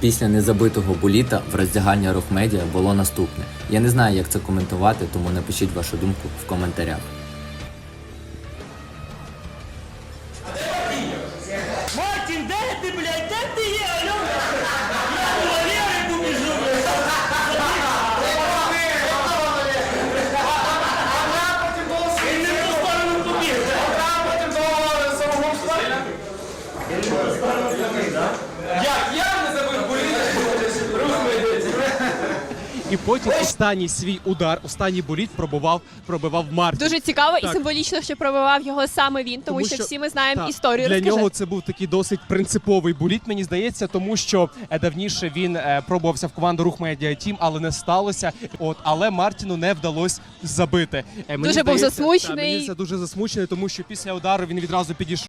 Після незабитого буліта в роздягальні Рухмедіа було наступне. Я не знаю, як це коментувати, тому напишіть вашу думку в коментарях. Мартін, де ти, блядь? Де ти є? Алло? Я до Валери побіжу, блядь. Він не в ту сторону побіг. Як я І потім останній свій удар, останній боліт пробивав, пробивав Мартін. Дуже цікаво Так. і символічно, що пробивав його саме він, тому, що, всі ми знаємо так, історію. Для Розкажи. нього це був такий досить принциповий боліт, мені здається, тому що е, давніше він е, пробувався в команду Рух Медіа Тім, але не сталося. От, але Мартіну не вдалося забити. Е, мені Дуже був засмучений. та, мені це дуже засмучений, тому що після удару він відразу підійшов.